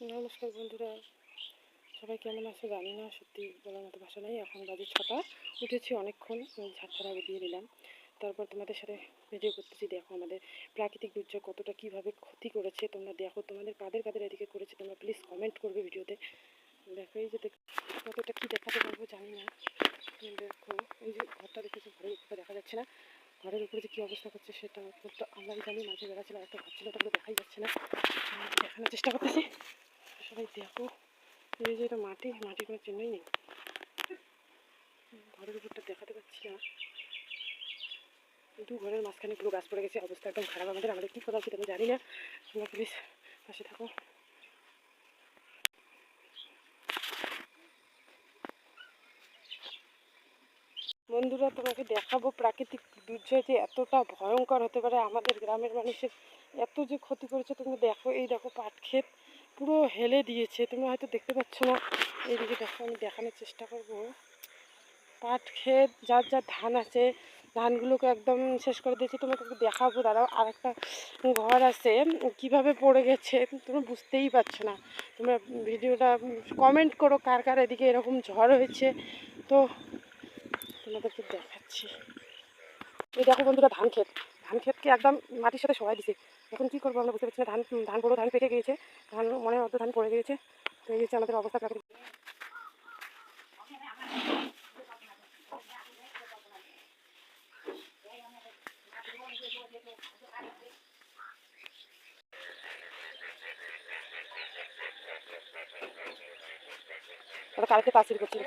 নমস্কার বন্ধুরা। সবাই কেমন আছে? জানি না, সত্যি বলার মতো ভাষা নেই। এখন বাজে ছটা। উঠেছি অনেকক্ষণ ঝাড়টার আগে দিয়ে দিলাম তারপর তোমাদের সাথে ভিডিও করতেছি। দেখো আমাদের প্রাকৃতিক দুর্যোগ কতটা কীভাবে ক্ষতি করেছে তোমরা দেখো। তোমাদের কাদের কাদের এদিকে করেছে তোমরা প্লিজ কমেন্ট করবে ভিডিওতে। দেখো, এই যে কতটা কী দেখাতে পারব জানি না। দেখো, এই যে ঘরটা দেখেছি, ঘরের উপরে দেখা যাচ্ছে না। ঘরের উপরে যে কী অবস্থা করছে সেটা তো আমরাই জানি। মাঝে বেড়া ছিল একটা ঘর ছিল দেখাই যাচ্ছে না। দেখানোর চেষ্টা করতেছি। সবাই দেখো, এই যে এটা মাটি কোনো চিহ্নই নেই। ঘরের উপরটা দেখাতে পাচ্ছি না। দু ঘরের মাঝখানে পুরো গাছ পড়ে গেছে, অবস্থা একদম খারাপ। আমাদের আমাদের কী আমি জানি না। তোমরা প্লিজ পাশে থাকো। বন্ধুরা, তোমাকে দেখাবো প্রাকৃতিক দুর্যোগ যে এতটা ভয়ঙ্কর হতে পারে আমাদের গ্রামের মানুষের। এত যে ক্ষতি করেছে তুমি দেখো, এই দেখো পাট ক্ষেত। পুরো হেলে দিয়েছে, তুমি হয়তো দেখতে পাচ্ছ না। এইদিকে দেখো, আমি দেখানোর চেষ্টা করব। পাট ক্ষেত যার যার ধান আছে, ধানগুলোকে একদম শেষ করে দিয়েছে। তোমাকে দেখাবো, দাঁড়াও আর একটা ঘর আছে। কীভাবে পড়ে গেছে, তুমি বুঝতেই পারছ না। তোমরা ভিডিওটা কমেন্ট করো, কার কার এদিকে এরকম ঝড় হয়েছে। তো তোমাদেরকে দেখাচ্ছি। এই দেখো বন্ধুরা, ধান ক্ষেত। ধান ক্ষেতকে একদম মাটির সাথে সবাই দিছে। এখন কী করব আমরা বুঝতে পারছি না। ধান ধান বড়ো ধান পেকে গিয়েছে। ধান, মনে হয় ধান পড়ে গিয়েছে। এই হচ্ছে আমাদের অবস্থা প্রাকৃতিক। কালকে তাসির করছে